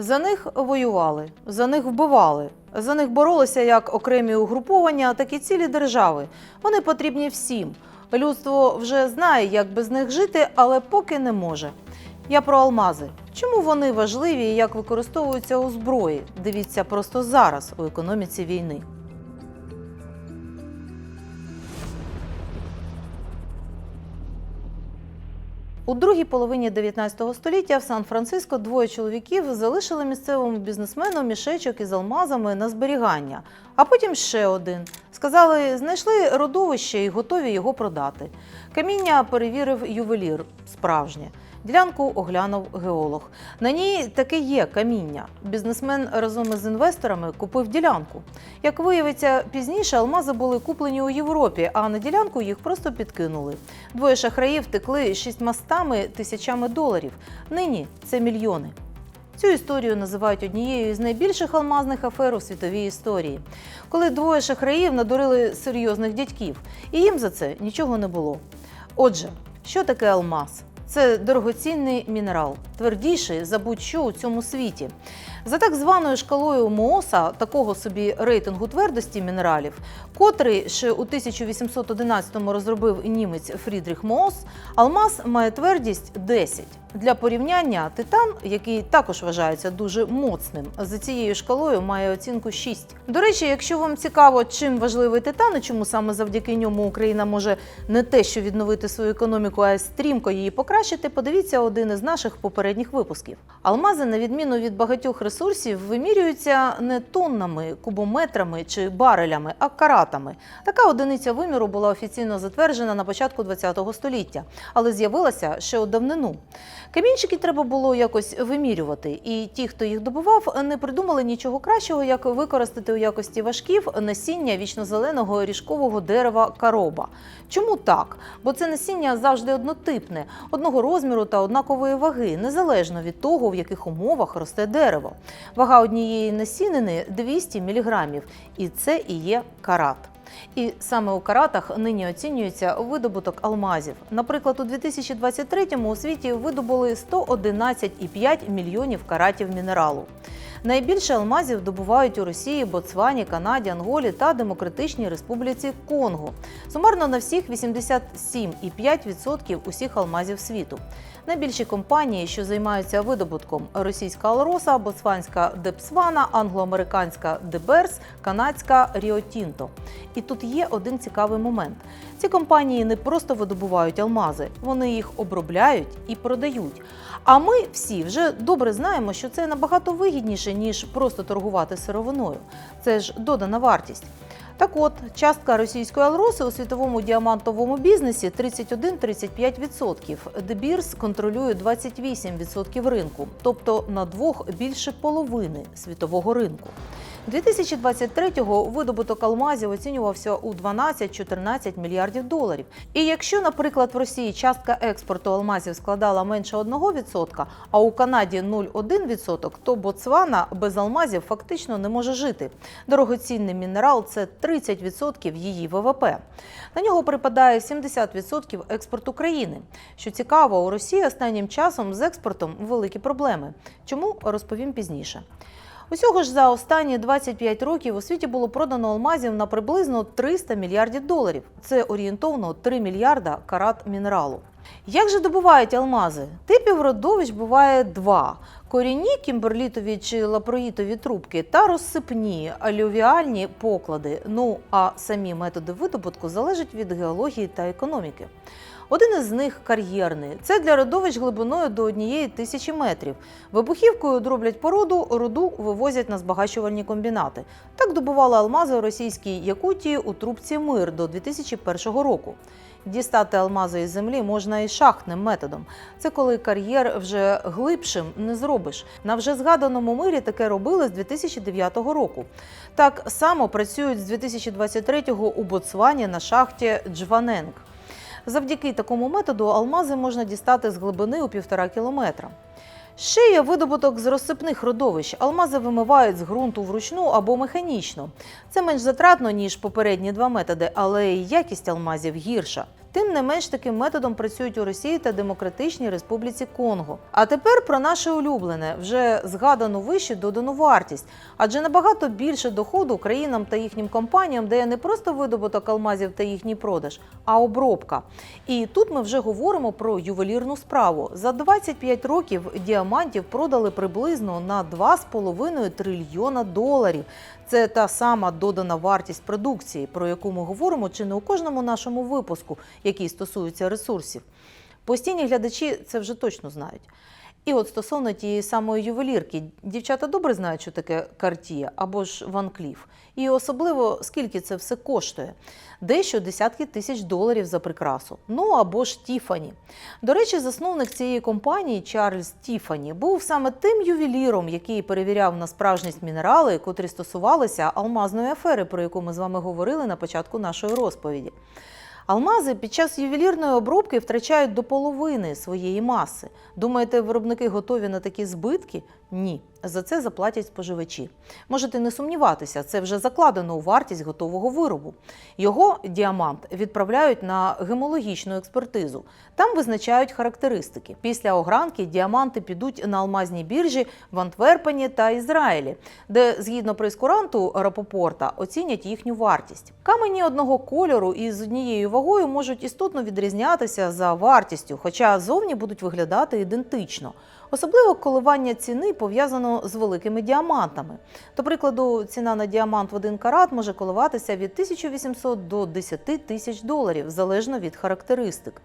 За них воювали, за них вбивали, за них боролися як окремі угруповання, так і цілі держави. Вони потрібні всім. Людство вже знає, як без них жити, але поки не може. Я про алмази. Чому вони важливі і як використовуються у зброї? Дивіться просто зараз у економіці війни. У другій половині 19 століття в Сан-Франциско двоє чоловіків залишили місцевому бізнесмену мішечок із алмазами на зберігання, а потім ще один. Сказали, знайшли родовище і готові його продати. Каміння перевірив ювелір справжнє. Ділянку оглянув геолог. На ній таки є каміння. Бізнесмен разом із інвесторами купив ділянку. Як виявиться, пізніше алмази були куплені у Європі, а на ділянку їх просто підкинули. Двоє шахраїв втекли шістьмастами тисячами доларів. Нині це мільйони. Цю історію називають однією із найбільших алмазних афер у світовій історії, коли двоє шахраїв надурили серйозних дядьків, і їм за це нічого не було. Отже, що таке алмаз? Це дорогоцінний мінерал, твердіший за будь-що у цьому світі. За так званою шкалою Мооса, такого собі рейтингу твердості мінералів, котрий ще у 1811-му розробив німець Фрідріх Моос, алмаз має твердість 10. Для порівняння титан, який також вважається дуже моцним, за цією шкалою має оцінку 6. До речі, якщо вам цікаво, чим важливий титан і чому саме завдяки ньому Україна може не те, що відновити свою економіку, а й стрімко її покращити, подивіться один із наших попередніх випусків. Алмази, на відміну від багатьох ресурсів, вимірюються не тоннами, кубометрами чи барелями, а каратами. Така одиниця виміру була офіційно затверджена на початку ХХ століття, але з'явилася ще у давнину. Камінчики треба було якось вимірювати, і ті, хто їх добував, не придумали нічого кращого, як використати у якості важків насіння вічнозеленого ріжкового дерева кароба. Чому так? Бо це насіння завжди однотипне, одного розміру та однакової ваги, незалежно від того, в яких умовах росте дерево. Вага однієї насінини 200 мг, і це і є карат. І саме у каратах нині оцінюється видобуток алмазів. Наприклад, у 2023-му у світі видобули 111,5 мільйонів каратів мінералу. Найбільше алмазів добувають у Росії, Ботсвані, Канаді, Анголі та Демократичній Республіці Конго. Сумарно на всіх 87,5% усіх алмазів світу. Найбільші компанії, що займаються видобутком російська Алроса, ботсванська Депсвана, англоамериканська Деберс, канадська Ріо Тінто. І тут є один цікавий момент: ці компанії не просто видобувають алмази, вони їх обробляють і продають. А ми всі вже добре знаємо, що це набагато вигідніше ніж просто торгувати сировиною. Це ж додана вартість. Так от, частка російської алроси у світовому діамантовому бізнесі 31-35%. Дебірс контролює 28% ринку, тобто на двох більше половини світового ринку. 2023-го видобуток алмазів оцінювався у 12-14 мільярдів доларів. І якщо, наприклад, в Росії частка експорту алмазів складала менше 1%, а у Канаді 0,1%, то Ботсвана без алмазів фактично не може жити. Дорогоцінний мінерал це 30% її ВВП. На нього припадає 70% експорту країни. Що цікаво, у Росії останнім часом з експортом великі проблеми. Чому розповім пізніше. Усього ж за останні 25 років у світі було продано алмазів на приблизно 300 мільярдів доларів. Це орієнтовно 3 мільярда карат мінералу. Як же добувають алмази? Типів родовищ буває два: корінні кімберлітові чи лапроїтові трубки та розсипні алювіальні поклади. Ну а самі методи видобутку залежать від геології та економіки. Один із них кар'єрний. Це для родовищ глибиною до однієї тисячі метрів. Вибухівкою дроблять породу, руду вивозять на збагачувальні комбінати. Так добували алмази у російській Якутії у трубці Мир до 2001 року. Дістати алмази із землі можна і шахтним методом. Це коли кар'єр вже глибшим не зробиш. На вже згаданому мирі таке робили з 2009 року. Так само працюють з 2023-го у Ботсвані на шахті Джваненг. Завдяки такому методу алмази можна дістати з глибини у півтора кілометра. Ще є видобуток з розсипних родовищ. Алмази вимивають з ґрунту вручну або механічно. Це менш затратно, ніж попередні два методи, але якість алмазів гірша. Тим не менш таким методом працюють у Росії та Демократичній Республіці Конго. А тепер про наше улюблене, вже згадану вище додану вартість, адже набагато більше доходу країнам та їхнім компаніям дає не просто видобуток алмазів та їхній продаж, а обробка. І тут ми вже говоримо про ювелірну справу. За 25 років діамантів продали приблизно на 2,5 трильйона доларів. Це та сама додана вартість продукції, про яку ми говоримо чи не у кожному нашому випуску, який стосується ресурсів. Постійні глядачі це вже точно знають. І от стосовно тієї самої ювелірки, дівчата добре знають, що таке Cartier або ж Cleef. І особливо скільки це все коштує. Дещо десятки тисяч доларів за прикрасу. Ну або ж Тіфані. До речі, засновник цієї компанії Чарльз Тіфані був саме тим ювеліром, який перевіряв на справжність мінерали, котрі стосувалися алмазної афери, про яку ми з вами говорили на початку нашої розповіді. Алмази під час ювелірної обробки втрачають до половини своєї маси. Думаєте, виробники готові на такі збитки? Ні. За це заплатять споживачі. Можете не сумніватися, це вже закладено у вартість готового виробу. Його діамант відправляють на гемологічну експертизу. Там визначають характеристики. Після огранки діаманти підуть на алмазній біржі в Антверпені та Ізраїлі, де, згідно прейскуранту Рапопорта, оцінять їхню вартість. Камені одного кольору і з однією вагою можуть істотно відрізнятися за вартістю, хоча зовні будуть виглядати ідентично. Особливо коливання ціни пов'язано з великими діамантами. До прикладу, ціна на діамант в один карат може коливатися від 1800 до 10 тисяч доларів, залежно від характеристик.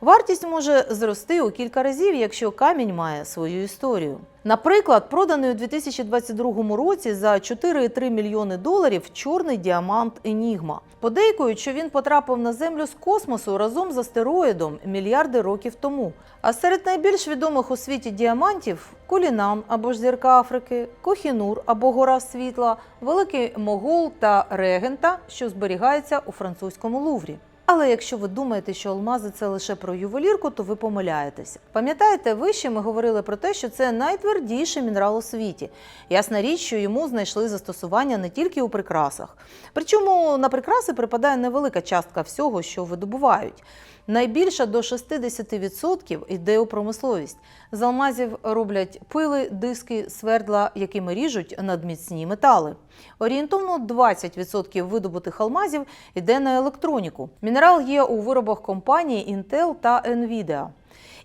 Вартість може зрости у кілька разів, якщо камінь має свою історію. Наприклад, проданий у 2022 році за 4,3 мільйони доларів чорний діамант Енігма. Подейкують, що він потрапив на землю з космосу разом з астероїдом мільярди років тому. А серед найбільш відомих у світі діамантів Кулінан або ж зірка Африки, Кохінур або Гора Світла, Великий Могол та Регента, що зберігається у французькому Луврі. Але якщо ви думаєте, що алмази це лише про ювелірку, то ви помиляєтеся. Пам'ятаєте, вище ми говорили про те, що це найтвердіший мінерал у світі. Ясна річ, що йому знайшли застосування не тільки у прикрасах. Причому на прикраси припадає невелика частка всього, що видобувають. Найбільша до 60% йде у промисловість. З алмазів роблять пили, диски, свердла, якими ріжуть надміцні метали. Орієнтовно 20% видобутих алмазів йде на електроніку. Мінерал є у виробах компанії Intel та Nvidia.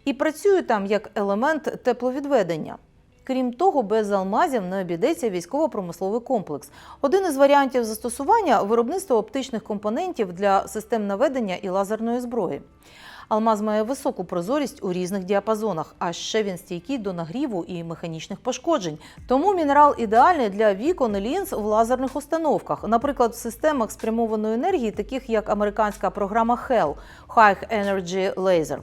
І працює там як елемент тепловідведення. Крім того, без алмазів не обійдеться військово-промисловий комплекс. Один із варіантів застосування виробництво оптичних компонентів для систем наведення і лазерної зброї. Алмаз має високу прозорість у різних діапазонах, а ще він стійкий до нагріву і механічних пошкоджень. Тому мінерал ідеальний для вікон і лінз в лазерних установках, наприклад, в системах спрямованої енергії, таких як американська програма HEL – High Energy Laser.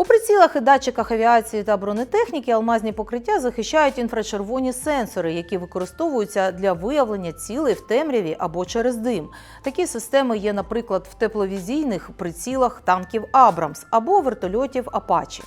У прицілах і датчиках авіації та бронетехніки алмазні покриття захищають інфрачервоні сенсори, які використовуються для виявлення цілей в темряві або через дим. Такі системи є, наприклад, в тепловізійних прицілах танків Абрамс або вертольотів Апачі.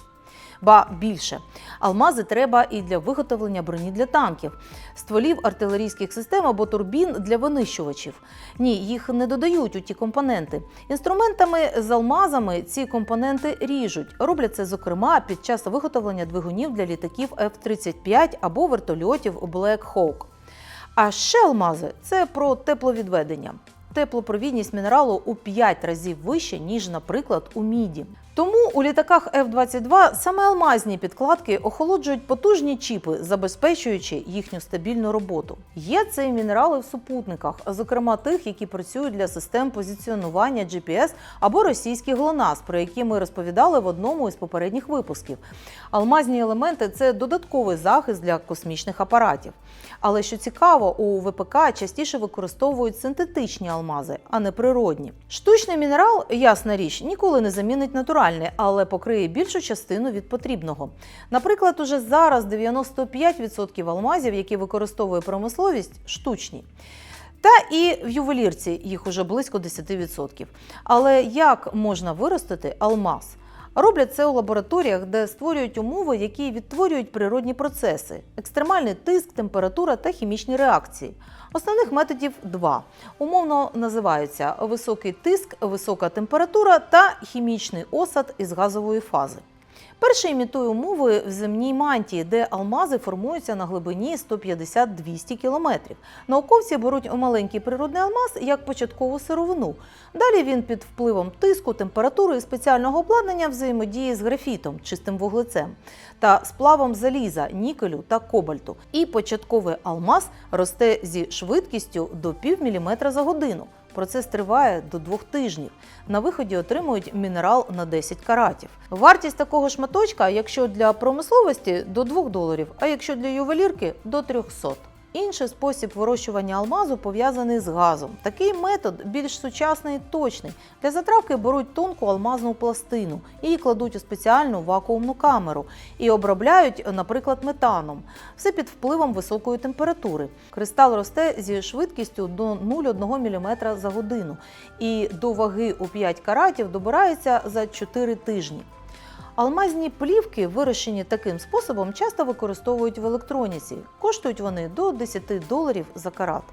Ба більше алмази треба і для виготовлення броні для танків, стволів артилерійських систем або турбін для винищувачів. Ні, їх не додають у ті компоненти. Інструментами з алмазами ці компоненти ріжуть. Роблять це, зокрема, під час виготовлення двигунів для літаків F-35 або вертольотів Black Hawk. А ще алмази це про тепловідведення. Теплопровідність мінералу у 5 разів вище, ніж, наприклад, у міді. Тому у літаках F-22 саме алмазні підкладки охолоджують потужні чіпи, забезпечуючи їхню стабільну роботу. Є це і мінерали в супутниках, зокрема тих, які працюють для систем позиціонування GPS або російський ГЛОНАСС, про які ми розповідали в одному із попередніх випусків. Алмазні елементи це додатковий захист для космічних апаратів. Але що цікаво, у ВПК частіше використовують синтетичні алмази, а не природні. Штучний мінерал, ясна річ, ніколи не замінить натуральний, але покриє більшу частину від потрібного. Наприклад, уже зараз 95% алмазів, які використовує промисловість, штучні. Та і в ювелірці їх уже близько 10%. Але як можна виростити алмаз? Роблять це у лабораторіях, де створюють умови, які відтворюють природні процеси: екстремальний тиск, температура та хімічні реакції. Основних методів два. Умовно називаються високий тиск, висока температура та хімічний осад із газової фази. Перший імітує умови в земній мантії, де алмази формуються на глибині 150-200 кілометрів. Науковці беруть маленький природний алмаз як початкову сировину. Далі він під впливом тиску, температури і спеціального обладнання взаємодіє з графітом, чистим вуглецем та сплавом заліза, нікелю та кобальту. І початковий алмаз росте зі швидкістю до пів міліметра за годину. Процес триває до двох тижнів. На виході отримують мінерал на 10 каратів. Вартість такого шматочка, якщо для промисловості, до 2 доларів, а якщо для ювелірки до 300. Інший спосіб вирощування алмазу пов'язаний з газом. Такий метод більш сучасний і точний. Для затравки беруть тонку алмазну пластину, її кладуть у спеціальну вакуумну камеру і обробляють, наприклад, метаном. Все під впливом високої температури. Кристал росте зі швидкістю до 0,1 мм за годину і до ваги у 5 каратів добирається за 4 тижні. Алмазні плівки, вирощені таким способом, часто використовують в електроніці. Коштують вони до 10 доларів за карат.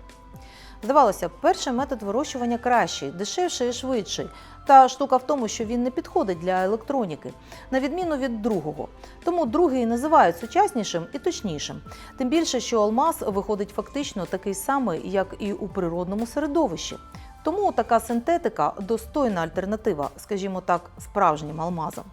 Здавалося б, перший метод вирощування кращий, дешевший і швидший. Та штука в тому, що він не підходить для електроніки, на відміну від другого. Тому другий називають сучаснішим і точнішим. Тим більше, що алмаз виходить фактично такий самий, як і у природному середовищі. Тому така синтетика достойна альтернатива, скажімо так, справжнім алмазам.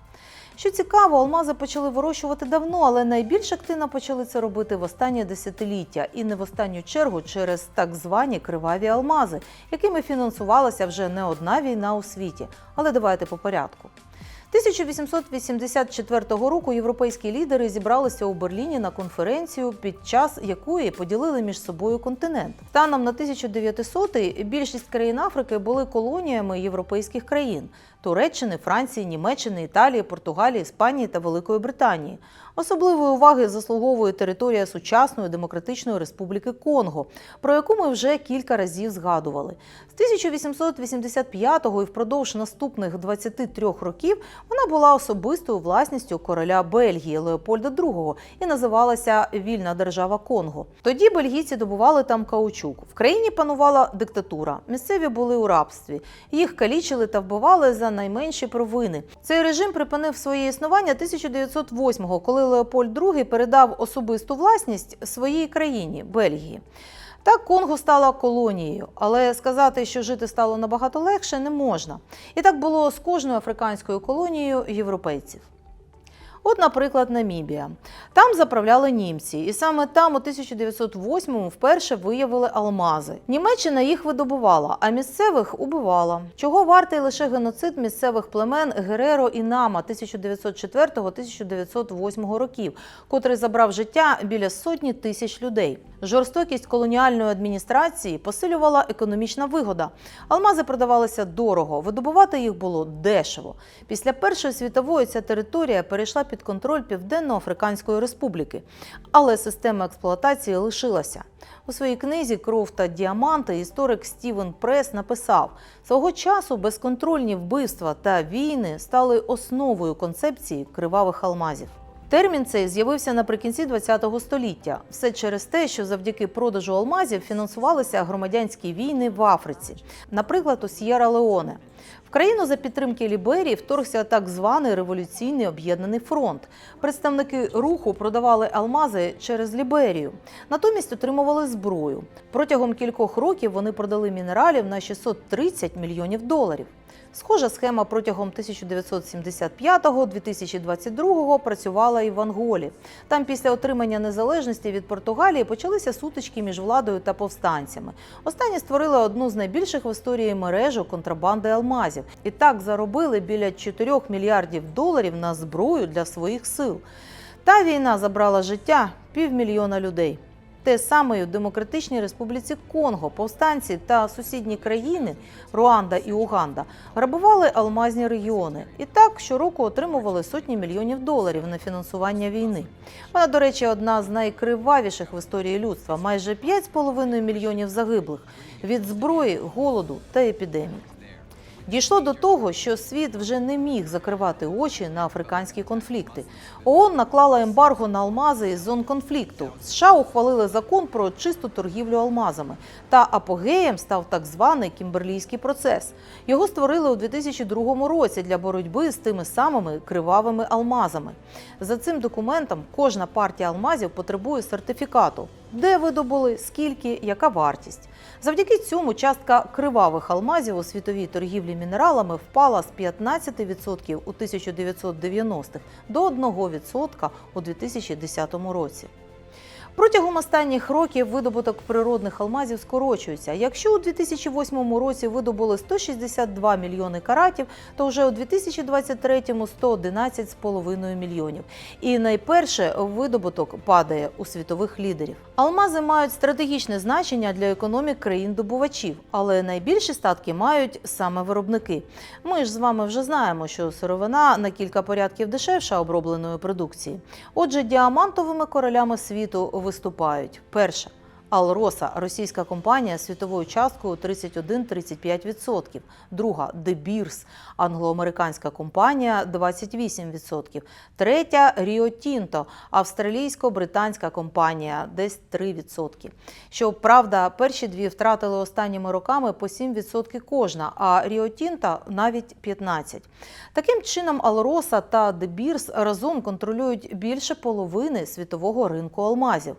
Що цікаво, алмази почали вирощувати давно, але найбільш активно почали це робити в останнє десятиліття і не в останню чергу через так звані криваві алмази, якими фінансувалася вже не одна війна у світі. Але давайте по порядку. 1884 року європейські лідери зібралися у Берліні на конференцію, під час якої поділили між собою континент. Станом на 1900-й більшість країн Африки були колоніями європейських країн Туреччини, Франції, Німеччини, Італії, Португалії, Іспанії та Великої Британії. Особливої уваги заслуговує територія сучасної демократичної республіки Конго, про яку ми вже кілька разів згадували. З 1885-го і впродовж наступних 23 років вона була особистою власністю короля Бельгії Леопольда II і називалася Вільна держава Конго. Тоді бельгійці добували там каучук. В країні панувала диктатура. Місцеві були у рабстві. Їх калічили та вбивали за найменші провини. Цей режим припинив своє існування 1908-го, коли Леопольд II передав особисту власність своїй країні Бельгії. Так Конго стала колонією, але сказати, що жити стало набагато легше, не можна. І так було з кожною африканською колонією європейців. От, наприклад, Намібія. Там заправляли німці, і саме там у 1908-му вперше виявили алмази. Німеччина їх видобувала, а місцевих убивала. Чого вартий лише геноцид місцевих племен Гереро і Нама 1904-1908 років, котрий забрав життя біля сотні тисяч людей. Жорстокість колоніальної адміністрації посилювала економічна вигода. Алмази продавалися дорого, видобувати їх було дешево. Після Першої світової ця територія перейшла під контроль Південно-Африканської Республіки, але система експлуатації лишилася. У своїй книзі Кров та діаманти історик Стівен Прес написав: свого часу безконтрольні вбивства та війни стали основою концепції кривавих алмазів. Термін цей з'явився наприкінці ХХ століття. Все через те, що завдяки продажу алмазів фінансувалися громадянські війни в Африці, наприклад, у С'єра Леоне. В країну за підтримки Ліберії вторгся так званий революційний об'єднаний фронт. Представники руху продавали алмази через Ліберію, натомість отримували зброю. Протягом кількох років вони продали мінералів на 630 мільйонів доларів. Схожа схема протягом 1975-2022 працювала і в Анголі. Там після отримання незалежності від Португалії почалися сутички між владою та повстанцями. Останні створили одну з найбільших в історії мережу контрабанди алмазів і так заробили біля 4 мільярдів доларів на зброю для своїх сил. Та війна забрала життя півмільйона людей. Те саме у Демократичній Республіці Конго, повстанці та сусідні країни Руанда і Уганда грабували алмазні регіони і так щороку отримували сотні мільйонів доларів на фінансування війни. Вона, до речі, одна з найкривавіших в історії людства майже 5,5 мільйонів загиблих від зброї, голоду та епідемій. Дійшло до того, що світ вже не міг закривати очі на африканські конфлікти. ООН наклала ембарго на алмази із зон конфлікту. США ухвалили закон про чисту торгівлю алмазами. Та апогеєм став так званий кімберлійський процес. Його створили у 2002 році для боротьби з тими самими кривавими алмазами. За цим документом кожна партія алмазів потребує сертифікату, де видобули, скільки, яка вартість. Завдяки цьому частка кривавих алмазів у світовій торгівлі мінералами впала з 15% у 1990-х до 1% у 2010 році. Протягом останніх років видобуток природних алмазів скорочується. Якщо у 2008 році видобули 162 мільйони каратів, то вже у 2023 – 111,5 мільйонів. І найперше видобуток падає у світових лідерів. Алмази мають стратегічне значення для економік країн-добувачів, але найбільші статки мають саме виробники. Ми ж з вами вже знаємо, що сировина на кілька порядків дешевша обробленої продукції. Отже, діамантовими королями світу виступають перше. Алроса російська компанія з світовою часткою 31-35%. Друга Beers, англоамериканська компанія 28%. Третя Rio Tinto, австралійсько-британська компанія десь 3%. Щоправда, перші дві втратили останніми роками по 7% кожна, а Rio Tinto навіть 15%. Таким чином, Алроса та Beers разом контролюють більше половини світового ринку алмазів.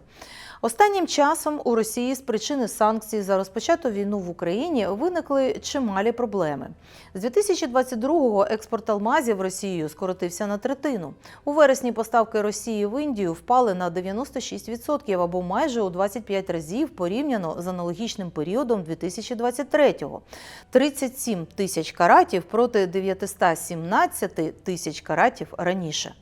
Останнім часом у Росії з причини санкцій за розпочату війну в Україні виникли чималі проблеми. З 2022-го експорт алмазів в Росію скоротився на третину. У вересні поставки Росії в Індію впали на 96% або майже у 25 разів порівняно з аналогічним періодом 2023-го. 37 тисяч каратів проти 917 тисяч каратів раніше.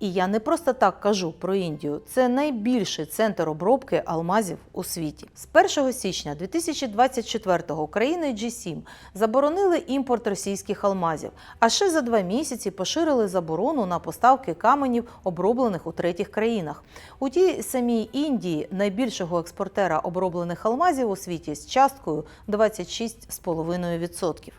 І я не просто так кажу про Індію. Це найбільший центр обробки алмазів у світі. З 1 січня 2024-го країни G7 заборонили імпорт російських алмазів, а ще за два місяці поширили заборону на поставки каменів, оброблених у третіх країнах. У тій самій Індії найбільшого експортера оброблених алмазів у світі з часткою 26,5%.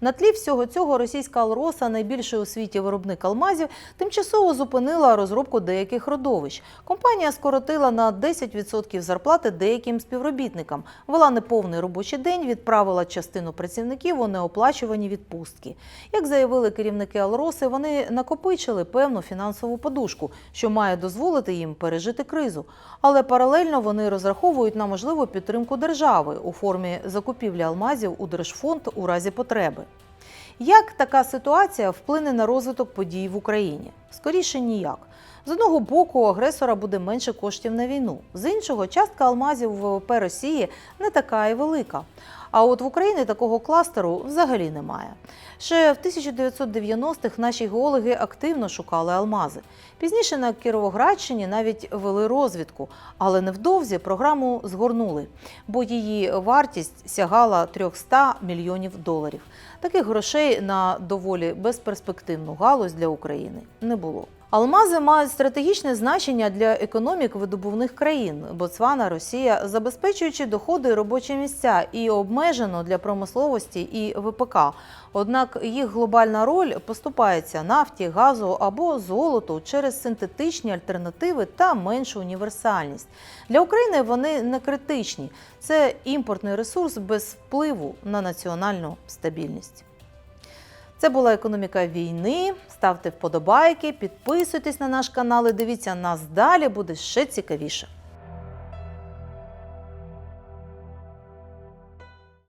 На тлі всього цього російська Алроса, найбільший у світі виробник алмазів, тимчасово зупинила розробку деяких родовищ. Компанія скоротила на 10% зарплати деяким співробітникам, вела неповний робочий день, відправила частину працівників у неоплачувані відпустки. Як заявили керівники Алроси, вони накопичили певну фінансову подушку, що має дозволити їм пережити кризу. Але паралельно вони розраховують на можливу підтримку держави у формі закупівлі алмазів у держфонд у разі потреби. Як така ситуація вплине на розвиток подій в Україні? Скоріше ніяк. З одного боку, у агресора буде менше коштів на війну, з іншого, частка алмазів у ВВП Росії не така і велика. А от в Україні такого кластеру взагалі немає. Ще в 1990-х наші геологи активно шукали алмази. Пізніше на Кіровоградщині навіть вели розвідку, але невдовзі програму згорнули, бо її вартість сягала 300 мільйонів доларів. Таких грошей на доволі безперспективну галузь для України не було. Алмази мають стратегічне значення для економік видобувних країн Боцвана, Росія, забезпечуючи доходи робочі місця і обмежено для промисловості і ВПК. Однак їх глобальна роль поступається нафті, газу або золоту через синтетичні альтернативи та меншу універсальність. Для України вони не критичні. Це імпортний ресурс без впливу на національну стабільність. Це була економіка війни. Ставте вподобайки, підписуйтесь на наш канал і дивіться нас далі, буде ще цікавіше.